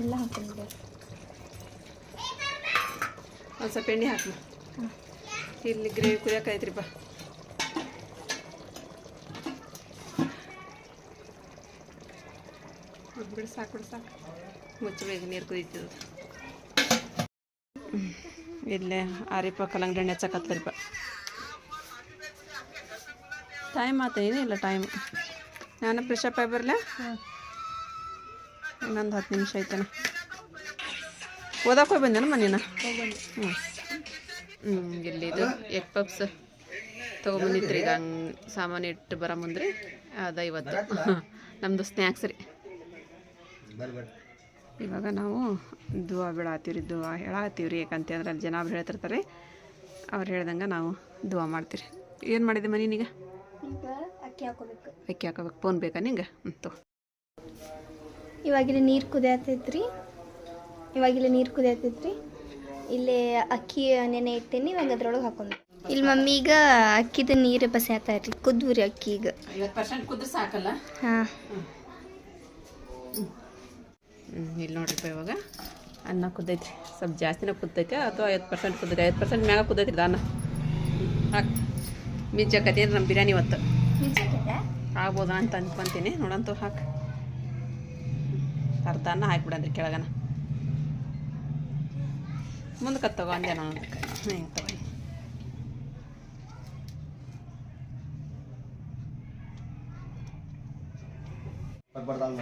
[SPEAKER 2] ಎಲ್ಲ ಹಾಕೊಂಡು
[SPEAKER 1] ಒಂದು ಸ್ವಲ್ಪ ಎಣ್ಣೆ ಹಾಕಿ. ಇಲ್ಲಿ ಗ್ರೇವಿ ಕುದಿಯೋಕೈತ್ರಿಪ್ಪ ಬಿಡು ಸಾಕು ಬಿಡು ಸಾಕು. ಮುಚ್ಚಬೇಕು ನೀರು ಕುದೀತದ ಇಲ್ಲೇ ಆರಿಪ ಕಲ್ಲಂಗಡಿ ಹಣ್ಣು ಹೆಚ್ಚಕತ್ತರಿಪ್ಪ ಟೈಮ್ ಆತ ಇಲ್ಲ ಟೈಮ್ ನಾನು ಫ್ರೆಶ್ ಅಪ್ ಆಗಿ ಬರಲ? ಇನ್ನೊಂದು ಹತ್ತು ನಿಮಿಷ ಐತೇನ ಓದಕ್ಕೆ ಹೋಗಿ ಬಂದೇನ ಮನೇನ? ಹ್ಞೂ ಹ್ಞೂ ಇಲ್ಲಿದು ಎಗ್ ಪಪ್ಸ್ ತೊಗೊಂಬಂದಿತ್ತು ಈಗ ಹಂಗೆ ಸಾಮಾನು ಇಟ್ಟು ಬರೋ ಮುಂದ್ರಿ. ಅದ ಇವತ್ತು. *laughs* ನಮ್ಮದು ಸ್ನ್ಯಾಕ್ಸ್ ರೀ. ಇವಾಗ ನಾವು ದುವಾ ಬೀಳಾತೀವಿ ದುವಾ ಹೇಳಾತೀವ್ರಿ ರೀ ಯಾಕಂತಂದ್ರೆ ಅಲ್ಲಿ ಜನ ಅವ್ರು ಹೇಳ್ತಿರ್ತಾರೆ. ಅವ್ರು ಹೇಳ್ದಂಗೆ ನಾವು ದುವಾ ಮಾಡ್ತೀರಿ ಏನು ಮಾಡಿದೆ ಮನೆ
[SPEAKER 2] ನೀಗ? ಅಕ್ಕಿ ಹಾಕೋಬೇಕು.
[SPEAKER 1] ಅಕ್ಕಿ ಹಾಕೋಬೇಕು. ಫೋನ್ ಬೇಕಾ ನಿಂಗೆ? ಅಂತು
[SPEAKER 2] ಇವಾಗಿಲ್ಲ ನೀರು ಕುದಿಯತೈತ್ರಿ. ಇವಾಗಿಲ್ಲ ನೀರು ಕುದಿಯತೈತ್ರಿ. ಇಲ್ಲಿ ಅಕ್ಕಿ ನೆನೆ ಇಟ್ಟೇನಿ ಇವಾಗ ಅದ್ರೊಳಗೆ ಹಾಕೊಂಡು ಇಲ್ಲಿ ಮಮ್ಮಿ ಈಗ ಅಕ್ಕಿದ ನೀರು ಬಸ್ಯಾತಾರ್ರಿ ರೀ ಅಕ್ಕಿ ಈಗ.
[SPEAKER 1] ಐವತ್ತು ಪರ್ಸೆಂಟ್ ಕುದ್ರೆ ಸಾಕಲ್ಲ?
[SPEAKER 2] ಹಾಂ.
[SPEAKER 1] ಇಲ್ಲಿ ನೋಡ್ರಿಪ್ಪ ಇವಾಗ. ಅನ್ನ ಕುದ್ದೈತ್ರಿ. ಸ್ವಲ್ಪ ಜಾಸ್ತಿನ ಕುದ್ದೈತೆ ಅಥವಾ ಐವತ್ತು ಪರ್ಸೆಂಟ್ ಕುದ್ದೈತೆ ಐವತ್ತು ಪರ್ಸೆಂಟ್ ಮ್ಯಾಗ ಕುದೈತ್ರಿ ಅನ್ನ ಹಾಕಿ. ಮಿಂಚಾಕತಿ ನಮ್ಮ ಬಿರಿಯಾನಿ ಇವತ್ತು. ಆಗ್ಬೋದಾ ಅಂತ ಅಂದ್ಕೊತೀನಿ ನೋಡಂತೂ ಹಾಕಿ. ಅರ್ಧ ಅನ್ನ ಹಾಕಿಬಿಡನ್ರಿ ಕೆಳಗನ ಮುಂದಕ್ಕೆ ತಗೋ ಅಂದೆ ನಾನು. ಹಿಂಗೆ ತಗೋ
[SPEAKER 6] ಬರ್ಬಾರ್ದು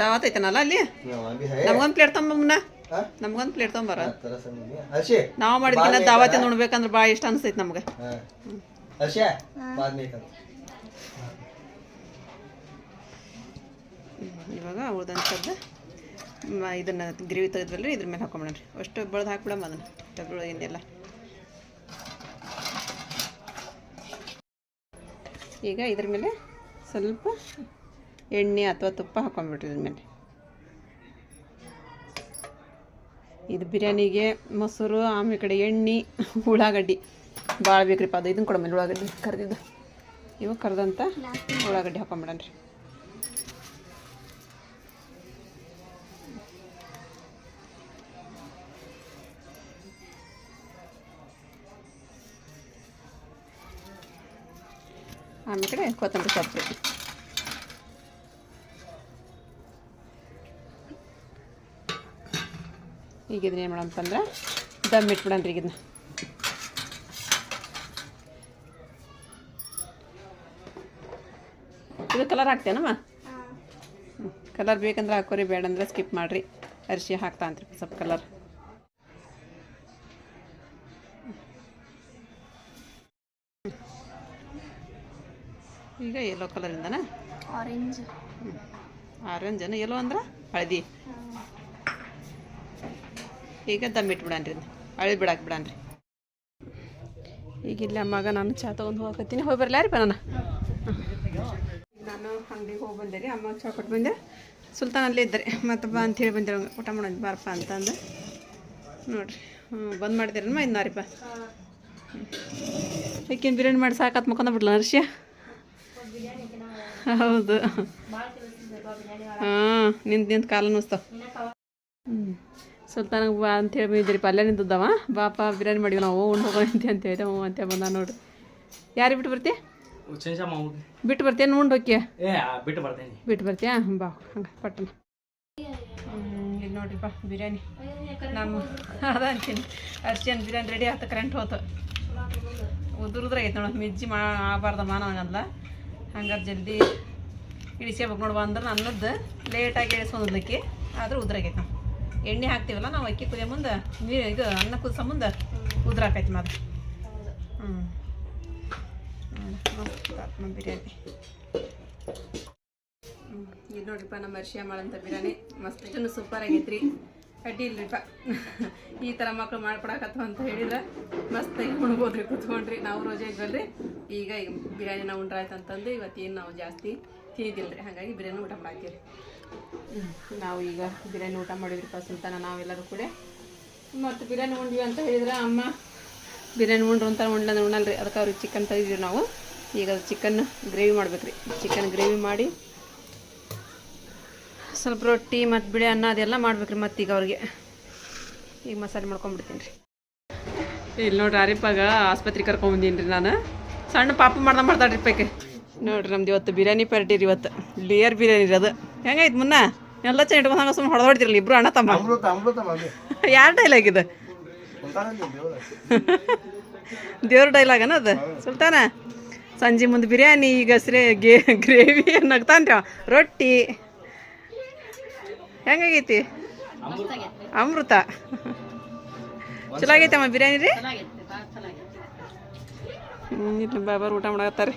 [SPEAKER 1] ದಾವತ್ ಐತನಲ್ಲ ಅಲ್ಲಿ? ನಮ್ಗೊಂದ್ ಪ್ಲೇಟ್
[SPEAKER 6] ತಮ್ಮನ
[SPEAKER 1] ನಮ್ಗೊಂದ್ ಪ್ಲೇಟ್
[SPEAKER 6] ತಗೊಂಬರ
[SPEAKER 1] ನಾವ್ ಮಾಡಿದ್ಕಿನ ದಾವತ್ ನೋಡ್ಬೇಕಂದ್ರ ಬಾಳ ಇಷ್ಟ ಅನ್ಸೈತಿ ನಮ್ಗ. ಇವಾಗ ಉಳ್ದಂಥದ್ದು ಇದನ್ನು ಗ್ರೇವಿ ತೆಗೆದ್ವಲ್ಲ ಇದ್ರ ಮೇಲೆ ಹಾಕೊಂಬಿಡ್ರಿ ಅಷ್ಟು ಬೆಳೆದು ಹಾಕ್ಬಿಡಮ್ಮ ಅದನ್ನು ಡಬ್ಳು ಏನೆಲ್ಲ ಈಗ ಇದ್ರ ಮೇಲೆ ಸ್ವಲ್ಪ ಎಣ್ಣೆ ಅಥವಾ ತುಪ್ಪ ಹಾಕೊಂಡ್ಬಿಡ್ರಿ ಇದ್ರ ಮೇಲೆ. ಇದು ಬಿರಿಯಾನಿಗೆ ಮೊಸರು, ಆಮೇಲೆ ಕಡೆ ಎಣ್ಣೆ, ಉಳ್ಳಾಗಡ್ಡಿ. ಭಾಳ ಬೇಕ್ರಿಪ್ಪ ಅದು. ಇದನ್ನು ಕೊಡಮೇಲೆ ಉಳ್ಳಾಗಡ್ಡಿ ಕರೆದಿದ್ದು. ಇವು ಕರೆದಂಥ ಉಳ್ಳಾಗಡ್ಡಿ ಹಾಕೊಂಬಿಡನ್ರಿ ಆಮೇಲೆ ಕಡೆ ಕೊತ್ತಂಬರಿ ಸೊಪ್ಪು ಈಗಿದ್ರೆ ಈಗ ಇದನ್ನ ಏನು ಮಾಡಂತಂದ್ರೆ ದಮ್ ಇಟ್ಬಿಡನ್ರಿ ಈಗ ಇದನ್ನ. ಇದು ಕಲರ್ ಹಾಕ್ತೇನಮ್ಮ ಕಲರ್ ಬೇಕಂದ್ರೆ ಹಾಕೋರಿ ಬೇಡಂದ್ರೆ ಸ್ಕಿಪ್ ಮಾಡಿರಿ. ಅರಿಶಿ ಹಾಕ್ತಾ ಅಂತ್ರಿ ಸ್ವಲ್ಪ ಕಲರ್ ಈಗ ಯೆಲ್ಲೋ ಕಲರಿಂದನಾ
[SPEAKER 2] ಆರೆಂಜ್
[SPEAKER 1] ಆರೆಂಜನ ಎಲ್ಲೋ ಅಂದ್ರೆ ಹಳದಿ. ಈಗ ದಮ್ ಇಟ್ಬಿಡನ್ರಿ ಹಳದಿ ಬಿಡಾಕ್ ಬಿಡನ್ರಿ. ಈಗ ಇಲ್ಲಿ ಅಮ್ಮಾಗ ನಾನು ಚಾ ತಗೊಂಡು ಹೋಗಕತ್ತೀನಿ. ಹೋಗಿ ಬರ್ಲಾರಿಪ್ಪ ನಾನು ನಾನು ಅಂಗಡಿಗೆ ಹೋಗಿ ಬಂದೆ ರೀ. ಅಮ್ಮ ಚಾ ಕೊಟ್ಟು ಬಂದೆ. ಸುಲ್ತಾನ್ ಅಲ್ಲೇ ಇದ್ದಾರೆ ಮತ್ತೆ ಬಾ ಅಂತ ಹೇಳಿ ಬಂದಿರೋ ಊಟ ಮಾಡೋದು ಬಾರಪ್ಪ ಅಂತಂದು. ನೋಡ್ರಿ. ಹ್ಞೂ ಬಂದ್ ಮಾಡಿದಿರಮ್ಮ ಇನ್ನಾರಿಪ್ಪ ಏಕೆ ಬಿರಿಯಾನಿ ಮಾಡಿ ಸಾಕತ್ ಮುಖಂದ ಬಿಡ್ಲ ಹರ್ಷಿಯ ಹೌದು. ಹಾಂ ನಿಂತು ನಿಂತು ಕಾಲ ನುಸ್ತಾವ. ಹ್ಞೂ ನನಗೆ ಬಾ ಅಂತೇಳಿ ಹೇಳಿದ್ರಿ ಪಲ್ಯ ನಿಂತಿದ್ದವ? ಬಾಪ ಬಿರಿಯಾನಿ ಮಾಡಿವಿ ನಾವು ಉಂಡು ಹೋಗೋ ಅಂತ ಹೇಳಿದೆ ಹ್ಞೂ ಅಂತ ಬಂದ ನೋಡ್ರಿ. ಯಾರು ಬಿಟ್ಟು
[SPEAKER 3] ಬರ್ತೀಯ
[SPEAKER 1] ಬಿಟ್ಟು ಬರ್ತೀಯ ಉಂಡು ಹೋಗ್ಯ
[SPEAKER 3] ಏ ಬಿಟ್ಟು ಬರ್ತೇನೆ.
[SPEAKER 1] ಬಿಟ್ಟು ಬರ್ತೀಯಾ? ಬಾ ಹಂಗೆ ಪಟ್ಟಣ. ಇಲ್ಲಿ ನೋಡ್ರಿಪ್ಪ ಬಿರಿಯಾನಿ. ನಮ್ಮ ಅದ ಅಂತೀನಿ. ಅರ್ಶಿಯನ್ ಬಿರಿಯಾನಿ ರೆಡಿ ಆಯ್ತು ಕರೆಂಟ್ ಹೋತು. ಉದುರುದ್ರ ಐತೆ ನೋಡು ಮಿಜ್ಜಿ ಮಾ ಆಗಬಾರ್ದ ಮಾನವಂಗಲ್ಲ ಹಂಗಾರೆ ಜಲ್ದಿ ಇಳಿಸ್ಕೋಬೇಕು ನೋಡುವ ಅಂದ್ರೆ ಅನ್ನದ್ದು ಲೇಟಾಗಿ ಇಳಿಸ್ಕೊಂಡ್ಲಕ್ಕಿ ಆದರೂ ಉದ್ರಾಗೈತೆ ನಾವು. ಎಣ್ಣೆ ಹಾಕ್ತೀವಲ್ಲ ನಾವು ಅಕ್ಕಿ ಕುದಿಯೋ ಮುಂದೆ, ನೀರು ಇದು ಅನ್ನ ಕುದಿಸೋ ಮುಂದೆ ಉದ್ರಾಕೈತಿ ಮಾತ್ರ. ಹ್ಞೂ ಹ್ಞೂ ಬಿರಿಯಾನಿ. ಇದು ನೋಡ್ರಿಪ್ಪ, ನಮ್ಮ ಅರ್ಶಿಯ ಮಾಡಂಥ ಬಿರಿಯಾನಿ. ಮಸ್ತ್. ಸೂಪರ್ ಆಗೈತ್ರಿ. ಅಡ್ಡಿ *laughs* ಈ ಥರ ಮಕ್ಳು ಮಾಡ್ಕೊಡಕತ್ತು ಅಂತ ಹೇಳಿದ್ರೆ ಮಸ್ತ್ ಈಗ ಉಣ್ಬೋದ್ರಿ ಕುತ್ಕೊಂಡ್ರಿ. ನಾವು ರೋಜೆ ಇದ್ವಲ್ರಿ. ಈಗ ಈಗ ಬಿರಿಯಾನಿ ನಾವು ಅಂತಂದು ಇವತ್ತೇನು ನಾವು ಜಾಸ್ತಿ ತಿಂದಿಲ್ರಿ. ಹಾಗಾಗಿ ಬಿರಿಯಾನಿ ಊಟ ಮಾಡಾಕೀವಿ ನಾವು ಈಗ ಬಿರಿಯಾನಿ ಊಟ ಮಾಡಿದ್ರಿಪ್ಪ ಸುಲ್ತಾನ, ನಾವೆಲ್ಲರೂ ಕೂಡ. ಮತ್ತು ಬಿರಿಯಾನಿ ಉಂಡ್ವಿ ಅಂತ ಹೇಳಿದ್ರೆ ಅಮ್ಮ ಬಿರಿಯಾನಿ ಉಂಡ್ರು ಅಂತ ಉಂಡ್ಲಂದ್ರೆ ಉಣ್ಣಲ್ರಿ. ಅದಕ್ಕೆ ಅವ್ರಿಗೆ ಚಿಕನ್ ತೆಗೆದಿವಿ ನಾವು. ಈಗ ಚಿಕನ್ ಗ್ರೇವಿ ಮಾಡ್ಬೇಕು ರೀ ಚಿಕನ್ ಗ್ರೇವಿ ಮಾಡಿ ಸ್ವಲ್ಪ ರೊಟ್ಟಿ ಮತ್ತು ಬಿಳಿ ಅನ್ನ ಅದೆಲ್ಲ ಮಾಡ್ಬೇಕ್ರಿ ಮತ್ತೀಗ ಅವ್ರಿಗೆ. ಈಗ ಮಸಾಲೆ ಮಾಡ್ಕೊಂಡ್ಬಿಡ್ತೀನಿ ರೀ ಇಲ್ಲಿ ನೋಡ್ರಿ ಅರಿಪಾಗ ಆಸ್ಪತ್ರೆಗೆ ಕರ್ಕೊಂಬಂದೀನಿ ರೀ ನಾನು. ಸಣ್ಣ ಪಾಪ ಮಾಡ್ದ ಮಾಡ್ತಾಳ್ರಿ ಪೈಕೆ ನೋಡ್ರಿ ನಮ್ದು ಇವತ್ತು ಬಿರಿಯಾನಿ ಪಾರ್ಟಿ ರೀ ಇವತ್ತು. ಲೇಯರ್ ಬಿರಿಯಾನಿ ರೀ ಅದು. ಹೆಂಗೈತೆ ಮುನ್ನ? ಎಲ್ಲ ಚೆನ್ನ ಇಟ್ಕೊಂಡು ಹಂಗೆ ಸುಮ್ಮನೆ ಹೊಡೆದೋಡ್ತಿರಲಿ ಇಬ್ರು ಅಣ್ಣ ತಮ್ಮ? ಯಾರು ಡೈಲಾಗ್ ಇದು? ದೇವ್ರ ಡೈಲಾಗ್ ಅದು? ಸುಲ್ತಾನ? ಸಂಜೆ ಮುಂದೆ ಬಿರಿಯಾನಿ ಈಗ ಸರಿ ಗೆ ಗ್ರೇವಿ ನಗ್ತಾನ್ರಿ. ರೊಟ್ಟಿ. ಹೆಂಗಾಗೈತಿ? ಅಮೃತ. ಚಲೋ ಆಗೈತಮ್ಮ ಬಿರಿಯಾನಿ ರೀ? ಇಲ್ಲಿ ಬಾಬಾರು ಊಟ ಮಾಡಕತ್ತಾರೆ.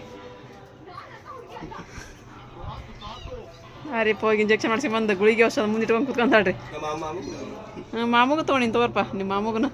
[SPEAKER 1] ರೀ ಹೋಗಿ ಇಂಜೆಕ್ಷನ್ ಮಾಡಿಸಿ ಬಂದು ಗುಳಿಗೆ ಔಷಧ ಮುಂದೆ ಇಟ್ಕೊಂಡು ಕುತ್ಕೊಂತಾಳ್ರಿ ಮಾಮಗೂ ತೊಗೊಂಡಿನಿ ತಗೋರಪ್ಪ ನಿಮ್ಮ ಮಾಮಗನು